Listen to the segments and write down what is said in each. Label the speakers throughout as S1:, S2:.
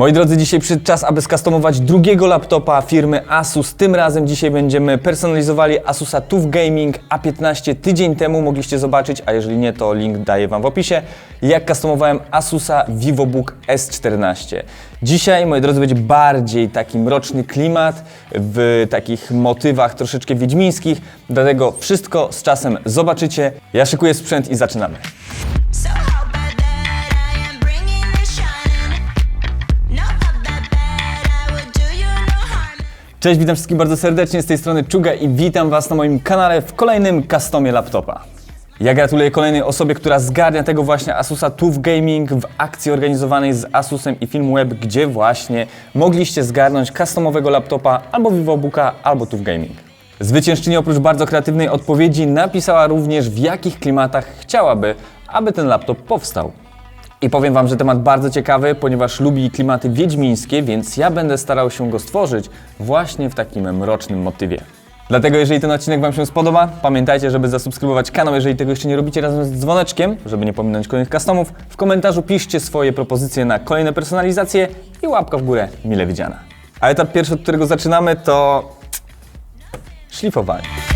S1: Moi drodzy, dzisiaj przyszedł czas, aby skustomować drugiego laptopa firmy Asus. Tym razem dzisiaj będziemy personalizowali Asusa TUF Gaming A15. Tydzień temu mogliście zobaczyć, a jeżeli nie, to link daję Wam w opisie, jak customowałem Asusa VivoBook S14. Dzisiaj, moi drodzy, będzie bardziej taki mroczny klimat w takich motywach troszeczkę wiedźmińskich, dlatego wszystko z czasem zobaczycie. Ja szykuję sprzęt i zaczynamy. Cześć, witam wszystkich bardzo serdecznie z tej strony Czuga i witam Was na moim kanale w kolejnym customie laptopa. Ja gratuluję kolejnej osobie, która zgarnia tego właśnie Asusa TUF Gaming w akcji organizowanej z Asusem i Filmweb, gdzie właśnie mogliście zgarnąć customowego laptopa albo VivoBooka, albo TUF Gaming. Zwyciężczyni oprócz bardzo kreatywnej odpowiedzi napisała również w jakich klimatach chciałaby, aby ten laptop powstał. I powiem Wam, że temat bardzo ciekawy, ponieważ lubi klimaty wiedźmińskie, więc ja będę starał się go stworzyć właśnie w takim mrocznym motywie. Dlatego jeżeli ten odcinek Wam się spodoba, pamiętajcie, żeby zasubskrybować kanał, jeżeli tego jeszcze nie robicie razem z dzwoneczkiem, żeby nie pominąć kolejnych customów. W komentarzu piszcie swoje propozycje na kolejne personalizacje i łapka w górę mile widziana. A etap pierwszy, od którego zaczynamy to szlifowanie.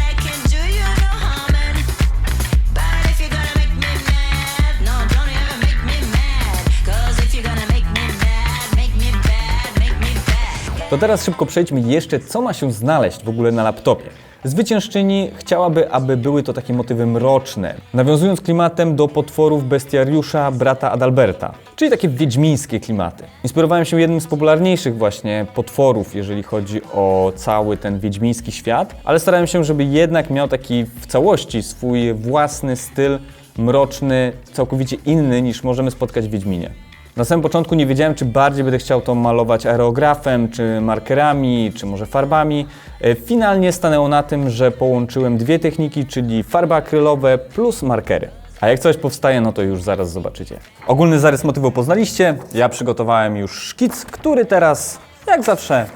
S1: To teraz szybko przejdźmy jeszcze, co ma się znaleźć w ogóle na laptopie. Zwyciężczyni chciałaby, aby były to takie motywy mroczne, nawiązując klimatem do potworów bestiariusza brata Adalberta, czyli takie wiedźmińskie klimaty. Inspirowałem się jednym z popularniejszych właśnie potworów, jeżeli chodzi o cały ten wiedźmiński świat, ale starałem się, żeby jednak miał taki w całości swój własny styl mroczny, całkowicie inny niż możemy spotkać w Wiedźminie. Na samym początku nie wiedziałem, czy bardziej będę chciał to malować aerografem, czy markerami, czy może farbami. E, Finalnie stanęło na tym, że połączyłem dwie techniki, czyli farby akrylowe plus markery. A jak coś powstaje, no to już zaraz zobaczycie. Ogólny zarys motywu poznaliście. Ja przygotowałem już szkic, który teraz, jak zawsze,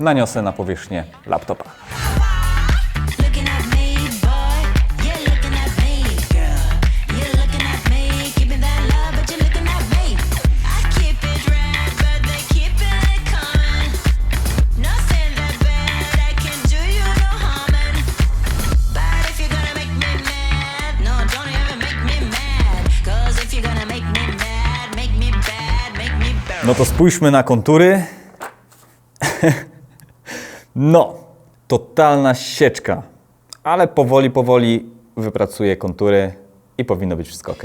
S1: naniosę na powierzchnię laptopa. No to spójrzmy na kontury. No, totalna sieczka. Ale powoli, powoli wypracuję kontury i powinno być wszystko ok.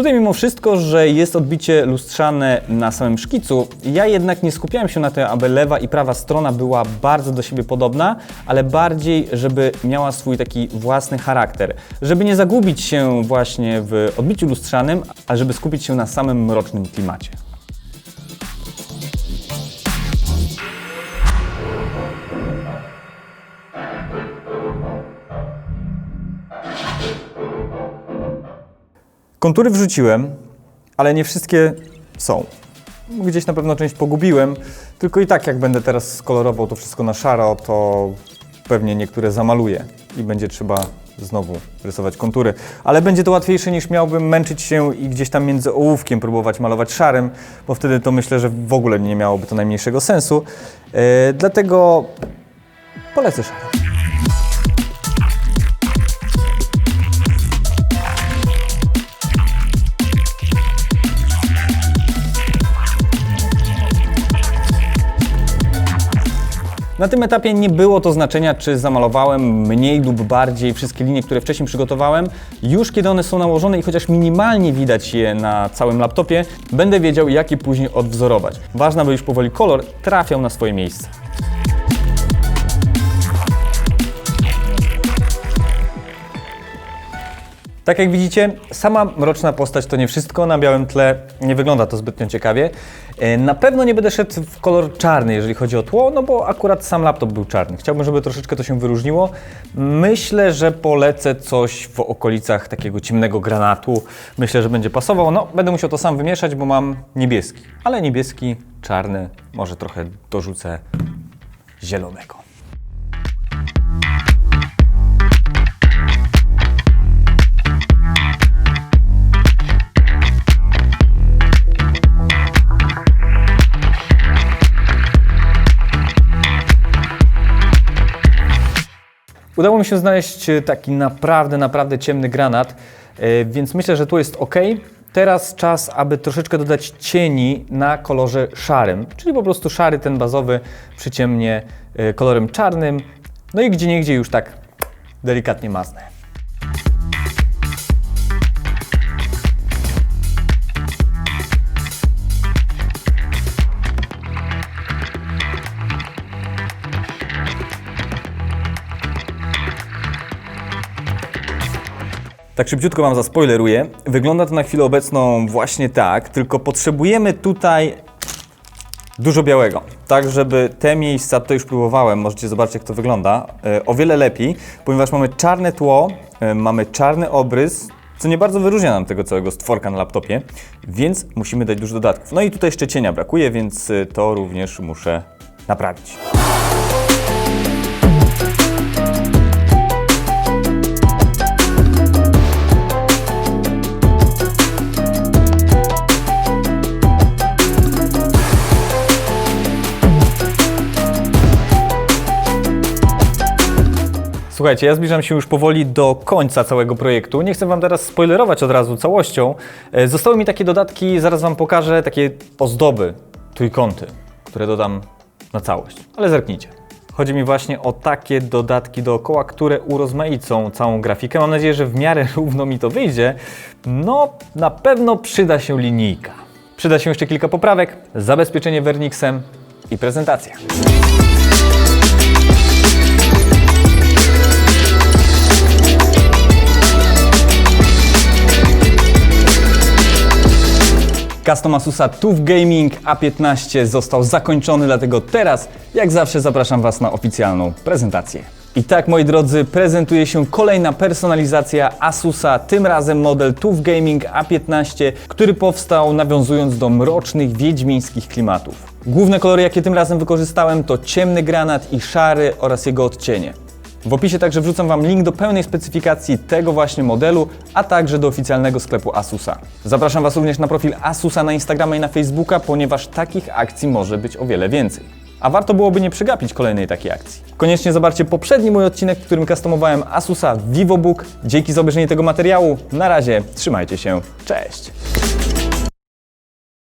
S1: Tutaj mimo wszystko, że jest odbicie lustrzane na samym szkicu, ja jednak nie skupiałem się na tym, aby lewa i prawa strona była bardzo do siebie podobna, ale bardziej, żeby miała swój taki własny charakter. Żeby nie zagubić się właśnie w odbiciu lustrzanym, a żeby skupić się na samym mrocznym klimacie. Kontury wrzuciłem, ale nie wszystkie są. Gdzieś na pewno część pogubiłem, tylko i tak jak będę teraz skolorował to wszystko na szaro, to pewnie niektóre zamaluję i będzie trzeba znowu rysować kontury. Ale będzie to łatwiejsze niż miałbym męczyć się i gdzieś tam między ołówkiem próbować malować szarym, bo wtedy to myślę, że w ogóle nie miałoby to najmniejszego sensu. Yy, dlatego polecę szarym. Na tym etapie nie było to znaczenia, czy zamalowałem mniej lub bardziej wszystkie linie, które wcześniej przygotowałem. Już kiedy one są nałożone i chociaż minimalnie widać je na całym laptopie, będę wiedział, jak je później odwzorować. Ważne, by już powoli kolor trafiał na swoje miejsce. Tak jak widzicie, sama mroczna postać to nie wszystko, na białym tle nie wygląda to zbytnio ciekawie. E, Na pewno nie będę szedł w kolor czarny, jeżeli chodzi o tło, no bo akurat sam laptop był czarny. Chciałbym, żeby troszeczkę to się wyróżniło. Myślę, że polecę coś w okolicach takiego ciemnego granatu. Myślę, że będzie pasował. No, będę musiał to sam wymieszać, bo mam niebieski. Ale niebieski, czarny, może trochę dorzucę zielonego. Udało mi się znaleźć e, taki naprawdę, naprawdę ciemny granat, e, więc myślę, że tu jest ok. Teraz czas, aby troszeczkę dodać cieni na kolorze szarym, czyli po prostu szary ten bazowy przyciemnie e, kolorem czarnym, no i gdzie niegdzie już tak delikatnie maznę. Tak szybciutko Wam zaspoileruję. Wygląda to na chwilę obecną właśnie tak, tylko potrzebujemy tutaj dużo białego. Tak, żeby te miejsca, to już próbowałem, możecie zobaczyć jak to wygląda, e, o wiele lepiej, ponieważ mamy czarne tło, e, mamy czarny obrys, co nie bardzo wyróżnia nam tego całego stworka na laptopie, więc musimy dać dużo dodatków. No i tutaj jeszcze cienia brakuje, więc e, to również muszę naprawić. Słuchajcie, ja zbliżam się już powoli do końca całego projektu. Nie chcę Wam teraz spoilerować od razu całością. E, Zostały mi takie dodatki, zaraz Wam pokażę, takie ozdoby, trójkąty, które dodam na całość. Ale zerknijcie. Chodzi mi właśnie o takie dodatki dookoła, które urozmaicą całą grafikę. Mam nadzieję, że w miarę równo mi to wyjdzie. No, na pewno przyda się linijka. Przyda się jeszcze kilka poprawek, zabezpieczenie Vernixem i prezentacja. Custom Asusa TUF Gaming A15 został zakończony, dlatego teraz, jak zawsze, zapraszam Was na oficjalną prezentację. I tak, moi drodzy, prezentuje się kolejna personalizacja Asusa, tym razem model TUF Gaming A15, który powstał nawiązując do mrocznych, wiedźmińskich klimatów. Główne kolory, jakie tym razem wykorzystałem, to ciemny granat i szary oraz jego odcienie. W opisie także wrzucam Wam link do pełnej specyfikacji tego właśnie modelu, a także do oficjalnego sklepu Asusa. Zapraszam Was również na profil Asusa na Instagrama i na Facebooka, ponieważ takich akcji może być o wiele więcej. A warto byłoby nie przegapić kolejnej takiej akcji. Koniecznie zobaczcie poprzedni mój odcinek, w którym customowałem Asusa VivoBook. Dzięki za obejrzenie tego materiału. Na razie, trzymajcie się, cześć!